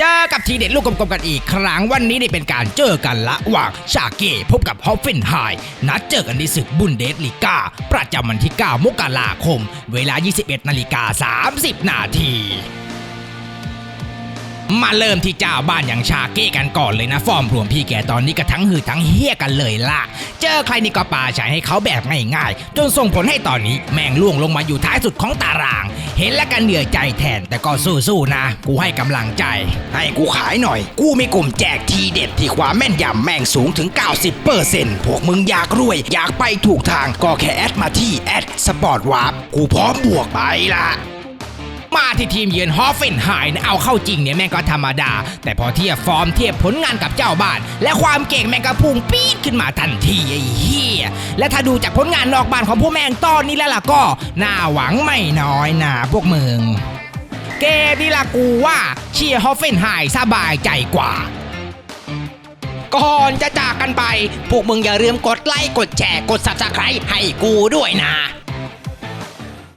จอกับทีเด็ดลูกกลมๆกันอีกครั้งวันนี้ได้เป็นการเจอกันละหว่างชาเก้พบกับฮอฟเฟนไฮนัดเจอกันในศึกบุนเดสลีกาประจำวันที่ 9 มกราคม เวลา 21 นาฬิกา 30 นาที มาเริ่มที่เจ้าบ้านอย่างชาเก้กันก่อนเลยนะฟอร์มรวมพี่แกตอนนี้ก็ทั้งหือทั้งเฮี้ยกันเลยล่ะ เจอใครนี่ก็ปาใช้ให้เขาแบบง่ายๆ จนส่งผลให้ตอนนี้แม่งล่วงลงมาอยู่ท้ายสุดของตาราง เห็นแล้วกันเหนื่อยใจแทน แต่ก็สู้ๆนะ กูให้กำลังใจ ให้กูขายหน่อย กูมีกลุ่มแจกทีเด็ดที่ความแม่นยำแม่งสูงถึง 90%พวกมึงอยากรวย อยากไปถูกทางก็แค่แอดมาที่แอดสปอร์ตวาร์ปกูพร้อมบวกไปละ มาที่ทีมเยือนฮอฟเฟนไฮน์เอาเข้าจริงเนี่ยแม่งก็ธรรมดา แต่พอเทียบฟอร์มเทียบผลงานกับเจ้าบ้าน และความเก่งแม่งก็พุ่งปี๊ดขึ้นมาทันทีไอ้เหี้ยและถ้าดูจากผลงานนอกบ้านของพวกแม่งตอนนี้แล้วล่ะก็น่าหวังไม่น้อยนะพวกมึงเกมนี่ละกูว่าเชียร์ฮอฟเฟนไฮน์สบายใจกว่าก่อนจะจากกันไป พวกมึงอย่าลืมกดไลค์ กดแชร์ กด subscribe ให้กูด้วยนะ